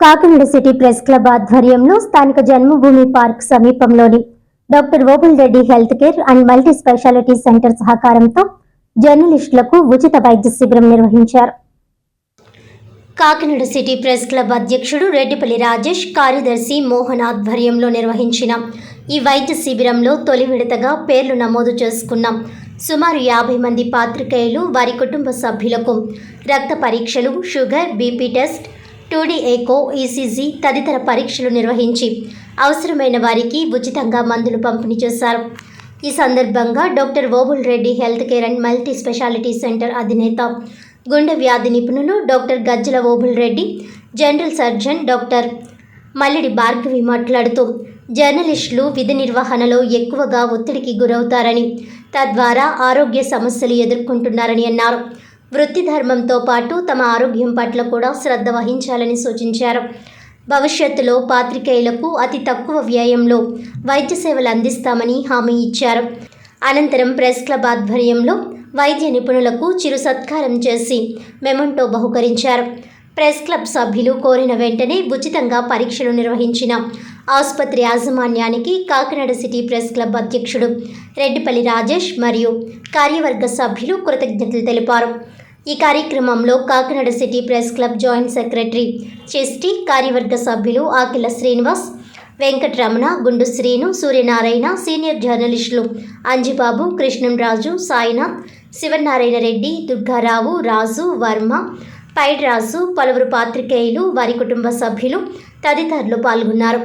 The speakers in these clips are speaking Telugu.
కాకినాడ సిటీ ప్రెస్ క్లబ్ ఆధ్వర్యంలో స్థానిక జన్మభూమి పార్క్ సమీపంలోని doctor Obul Reddy health care and multi speciality centre సహకారంతో జర్నలిస్టులకు ఉచిత వైద్య శిబిరం నిర్వహించారు. కాకినాడ సిటీ ప్రెస్ క్లబ్ అధ్యక్షుడు రెడ్డిపల్లి రాజేష్ కార్యదర్శి మోహన్ ఆధ్వర్యంలో నిర్వహించిన ఈ వైద్య శిబిరంలో తొలి విడతగా పేర్లు నమోదు చేసుకున్నాం. సుమారు యాభై మంది పాత్రికేయులు వారి కుటుంబ సభ్యులకు రక్త పరీక్షలు sugar BP test two D echo ECG తదితర పరీక్షలు నిర్వహించి అవసరమైన వారికి ఉచితంగా మందులు పంపిణీ చేశారు. ఈ సందర్భంగా doctor Obul Reddy health care and multi speciality centre అధినేత గుండె వ్యాధి నిపుణులు doctor Gajjala Obul Reddy general surgeon doctor Mallidi Bhargavi మాట్లాడుతూ జర్నలిస్టులు విధి నిర్వహణలో ఎక్కువగా ఒత్తిడికి గురవుతారని తద్వారా ఆరోగ్య సమస్యలు ఎదుర్కొంటున్నారని అన్నారు. వృత్తి ధర్మంతో పాటు తమ ఆరోగ్యం పట్ల కూడా శ్రద్ధ వహించాలని సూచించారు. భవిష్యత్తులో పాత్రికేయులకు అతి తక్కువ వ్యయంలో వైద్య సేవలు అందిస్తామని హామీ ఇచ్చారు. అనంతరం ప్రెస్ క్లబ్ ఆధ్వర్యంలో వైద్య నిపుణులకు చిరు సత్కారం చేసి మెమంటో బహుకరించారు. ప్రెస్ క్లబ్ సభ్యులు కోరిన వెంటనే ఉచితంగా పరీక్షలు నిర్వహించిన ఆసుపత్రి యాజమాన్యానికి కాకినాడ సిటీ ప్రెస్ క్లబ్ అధ్యక్షుడు రెడ్డిపల్లి రాజేష్ మరియు కార్యవర్గ సభ్యులు కృతజ్ఞతలు తెలిపారు. ఈ కార్యక్రమంలో Kakinada city press club joint secretary చెస్టి కార్యవర్గ సభ్యులు ఆకిల శ్రీనివాస్ వెంకటరమణ గుండు శ్రీను సూర్యనారాయణ సీనియర్ జర్నలిస్టులు అంజిబాబు కృష్ణంరాజు సాయినాథ్ శివనారాయణ రెడ్డి దుర్గారావు రాజు వర్మ పైడ్రాజు పలువురు పాత్రికేయులు వారి కుటుంబ సభ్యులు తదితరులు పాల్గొన్నారు.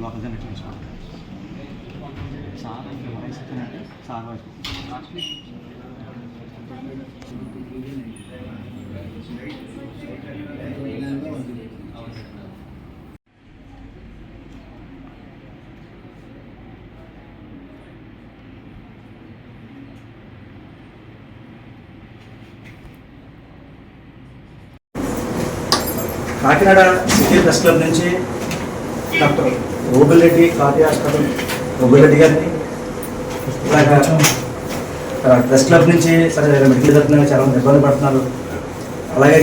లోకల్ జనరేట్ సార్ ఇంకా voice sir voice Kakinada city press club నుంచి doctor Obul Reddy Cardia hospital Obul Reddy గారిని ప్రెస్ క్లబ్ నుంచి సరే మెడికల్ తరఫున చాలా మంది ఇబ్బంది పడుతున్నారు. అలాగే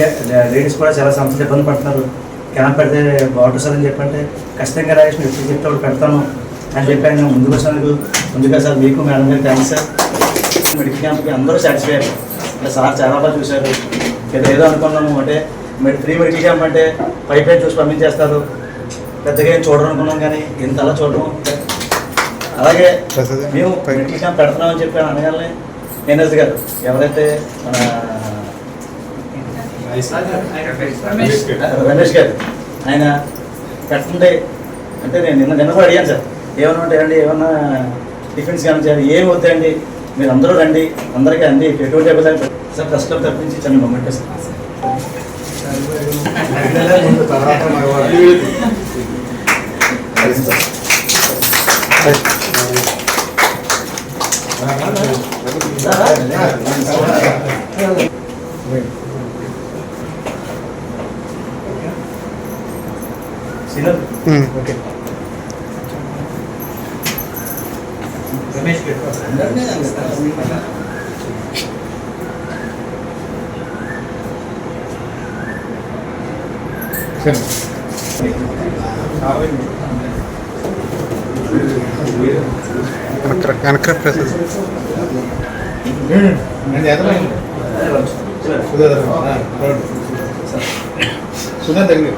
లేడీస్ కూడా చాలా సమస్యలు ఇబ్బంది పడుతున్నారు. క్యాంప్ పెడితే బాగుంటుంది సార్ అని చెప్పంటే ఖచ్చితంగా రాజేష్ మీరు ఎప్పుడు చెప్తే అప్పుడు పెడతాను అని చెప్పి ఆయన ముందుకు వచ్చినందుకు ముందుగా సార్ మీకు మేడం గారు థ్యాంక్స్ సార్. మెడికల్ క్యాంప్కి అందరూ సాటిస్ఫై అయ్యారు సార్ చాలా బాగా చూశారు. ఏదో అనుకున్నాము అంటే మెడి ఫ్రీ మెడికల్ క్యాంప్ అంటే పైప్ చూసి పంపించేస్తారు. పెద్దగా ఏం చూడరు అనుకున్నాం కానీ ఇంత అలా చూడడం. అలాగే మేము మెడికల్ క్యాంప్ పెడుతున్నామని చెప్పి అనగానే ఎన్ఎస్ గారు ఎవరైతే మన రమేష్. గారు ఆయన పెట్టండి అంటే నేను నిన్న నిన్న కూడా అడిగాను సార్ ఏమన్నా ఉంటాయండి ఏమన్నా టిఫిన్స్ కానీ చేయాలి ఏమి వద్దండి మీరు అందరూ రండి అందరికీ అండి ఎటువంటి ఇబ్బంది సార్ ఫస్ట్ తప్పించి చిన్న మొమెంట్ సార్ ఓకే రమేష్ சரி கணக்கிற கணக்கிற ப்ரெசஸ் சுதா தகுதி